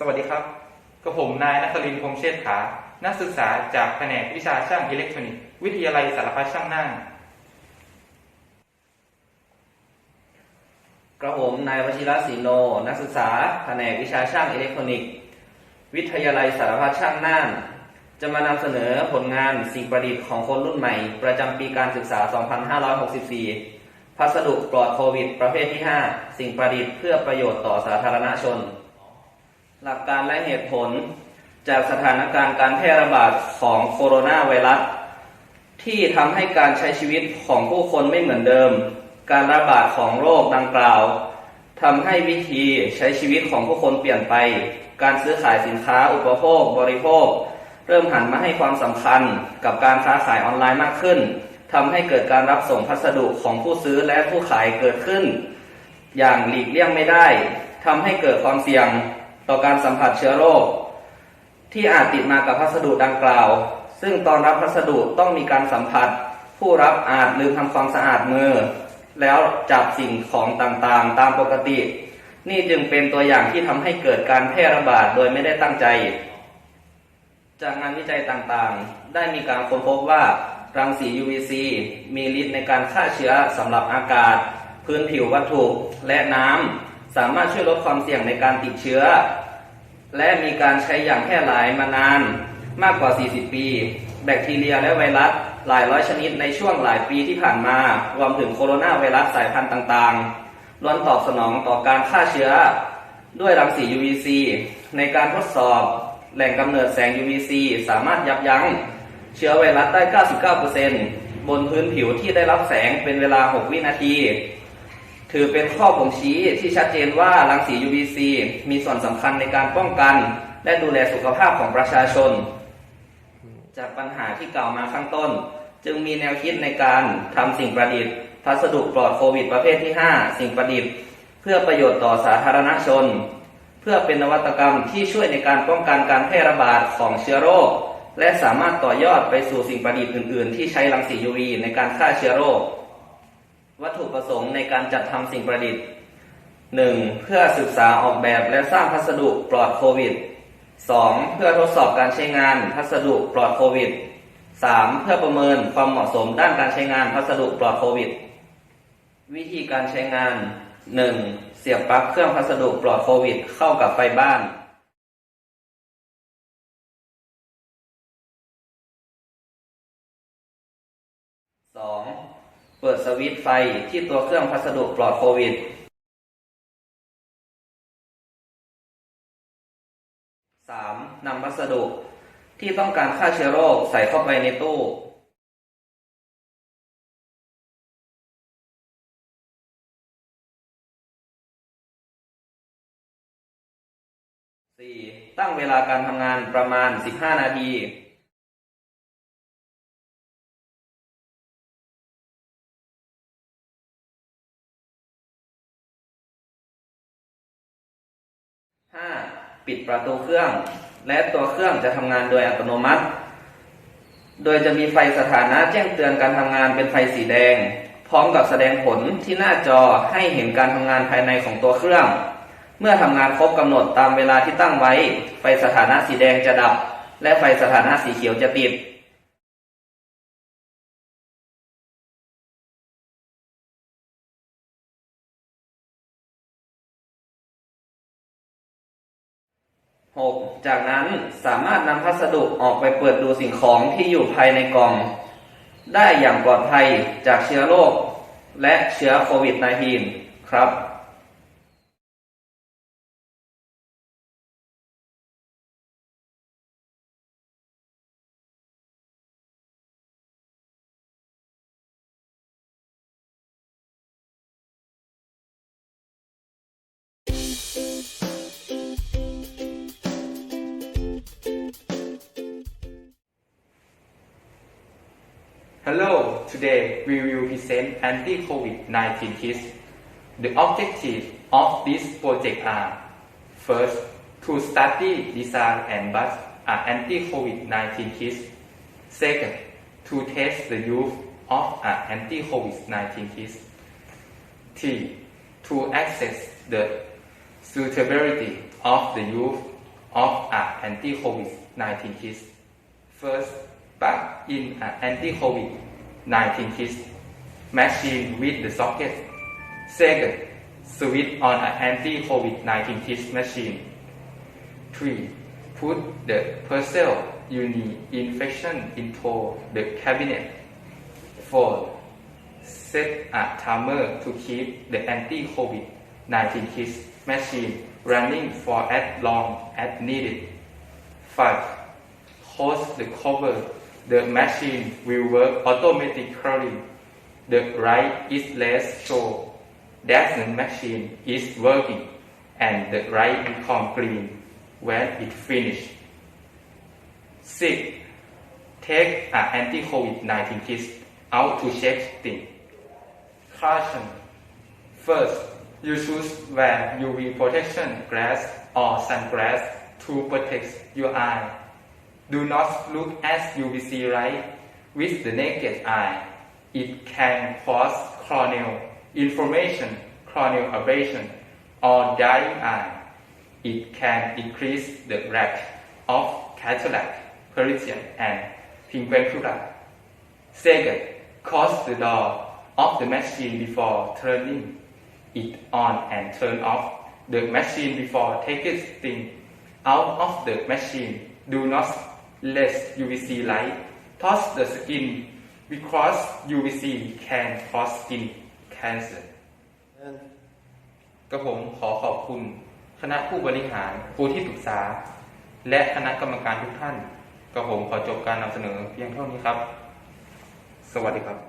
สวัสดีครับกับผมนายนัทลินทร์พงเชษฐา นักศึกษาจากแผนกวิชาช่างอิเล็กทรอนิกส์ วิทยาลัยสารพัดช่างน่านกระผมนายวชิระศรีโน นักศึกษาแผนกวิชาช่างอิเล็กทรอนิกส์ วิทยาลัยสารพัดช่างน่าน จะมานำเสนอผลงานสิ่งประดิษฐ์ของคนรุ่นใหม่ ประจำปีการศึกษา 2564 พัสดุปลอดโควิด ประเภทที่ 5 สิ่งประดิษฐ์เพื่อประโยชน์ต่อสาธารณชน หลักการและเหตุผลจากสถานการณ์การแพร่ระบาดของโคโรนาไวรัส ที่ทำให้การใช้ชีวิตของผู้คนไม่เหมือนเดิม การระบาดของโรคดังกล่าวทำให้วิธีใช้ชีวิตของผู้คนเปลี่ยนไป การซื้อขายสินค้าอุปโภค บริโภค เริ่มหันมาให้ความสำคัญกับการค้าขายออนไลน์มากขึ้นทำให้เกิดการรับส่งพัสดุของผู้ซื้อและผู้ขายเกิดขึ้น อย่างหลีกเลี่ยงไม่ได้ทำให้เกิดความเสี่ยง ต่อการสัมผัสเชื้อโรค ที่อาจติดมากับพัสดุดังกล่าว ซึ่งตอนรับพัสดุต้องมีการสัมผัส ผู้รับอาจลืมทำความสะอาดมือ แล้วจับสิ่งของต่างๆ ตามปกติ นี่จึงเป็นตัวอย่างที่ทำให้เกิดการแพร่ระบาดโดยไม่ได้ตั้งใจ จากงานวิจัยต่างๆ ได้มีการค้นพบว่ารังสี UVC มีฤทธิ์ในการฆ่าเชื้อสำหรับอากาศ พื้นผิววัตถุและน้ำ สามารถช่วยลดความเสี่ยงในการติดเชื้อ และมีการใช้อย่างแพร่หลายมานานมากกว่า 40 ปี แบคทีเรียและไวรัสหลายร้อยชนิดในช่วงหลายปีที่ผ่านมารวมถึงโคโรนาไวรัสสายพันธุ์ต่างๆล้วนตอบสนองต่อการฆ่าเชื้อ ด้วยรังสี UVC ในการทดสอบ แหล่งกำเนิดแสง UVC สามารถยับยั้ง เชื้อไวรัสได้ 99%บนพื้นผิวที่ได้รับแสงเป็นเวลา 6 วินาที ถือเป็นข้อบ่งชี้ที่ชัดเจนว่ารังสี UVC มีส่วนสำคัญในการป้องกัน และดูแลสุขภาพของประชาชน จากปัญหาที่กล่าวมาข้างต้น จึงมีแนวคิดในการทำสิ่งประดิษฐ์พัสดุปลอดโควิดประเภทที่ 5 สิ่งประดิษฐ์ เพื่อประโยชน์ต่อสาธารณชน เพื่อเป็นนวัตกรรมที่ช่วยในการป้องกันการแพร่ระบาดของเชื้อโรค และสามารถต่อยอดไปสู่สิ่งประดิษฐ์อื่น ๆ ที่ใช้รังสี UV ในการฆ่าเชื้อโรค วัตถุประสงค์ในการจัดทำสิ่งประดิษฐ์ 1. เพื่อศึกษาออกแบบและสร้างพัสดุปลอดโควิด 2. เพื่อทดสอบการใช้งานพัสดุปลอดโควิด 3. เพื่อประเมินความเหมาะสมด้านการใช้งานพัสดุปลอดโควิด วิธีการใช้งาน 1. เสียบปลั๊กเครื่องพัสดุปลอดโควิด เข้ากับไฟบ้าน เปิดสวิตช์ไฟที่ตัวเครื่องพัสดุปลอดโควิด 3. นำพัสดุที่ต้องการฆ่าเชื้อโรคใส่เข้าไปในตู้ 4. ตั้งเวลาการทำงานประมาณ 15 นาที 5. ปิดประตูเครื่อง และตัวเครื่องจะทำงานโดยอัตโนมัติ โดยจะมีไฟสถานะแจ้งเตือนการทำงานเป็นไฟสีแดง พร้อมกับแสดงผลที่หน้าจอให้เห็นการทำงานภายในของตัวเครื่อง เมื่อทำงานครบกำหนดตามเวลาที่ตั้งไว้ ไฟสถานะสีแดงจะดับ และไฟสถานะสีเขียวจะติด 6. จากนั้นสามารถนำพัสดุออกไปเปิดดูสิ่งของที่อยู่ภายในกล่อง ได้อย่างปลอดภัยจากเชื้อโรคและเชื้อโควิด -19 ครับ Hello, today we will present anti-COVID-19 kits. The objectives of this project are first, to study design and bus are uh, anti-COVID-19 kits. Second, to test the use of uh, an anti-COVID-19 kits. Three, to assess the suitability of the use of uh, an anti-COVID-19 kit. First, plug in an anti-COVID-19 kit machine with the socket. Second, switch on an anti-COVID-19 kit machine. 3. Put the parcel you need infection into the cabinet. 4. Set a timer to keep the anti-COVID-19 kit machine running for as long as needed. 5. Close the cover. The machine will work automatically. The light is less show that the machine is working and the light become green when it finished. 6. Take an anti-COVID-19 kit out to check things. Caution. First, you choose wear UV protection glass or sunglass to protect your eye. Do not look at UVC light with the naked eye. It can cause corneal inflammation, corneal abrasion, or dying eye. It can increase the risk of cataract, presbyopia, and pigmentura. Second, close the door of the machine before turning it on and turn off the machine before taking things out of the machine. Do not less UVC light touch the skin because UVC can cause skin cancer. กระผมขอขอบคุณ คณะผู้บริหารครูที่ปรึกษา และคณะกรรมการทุกท่าน กระผมขอจบการนำเสนอเพียงเท่านี้ครับ สวัสดีครับ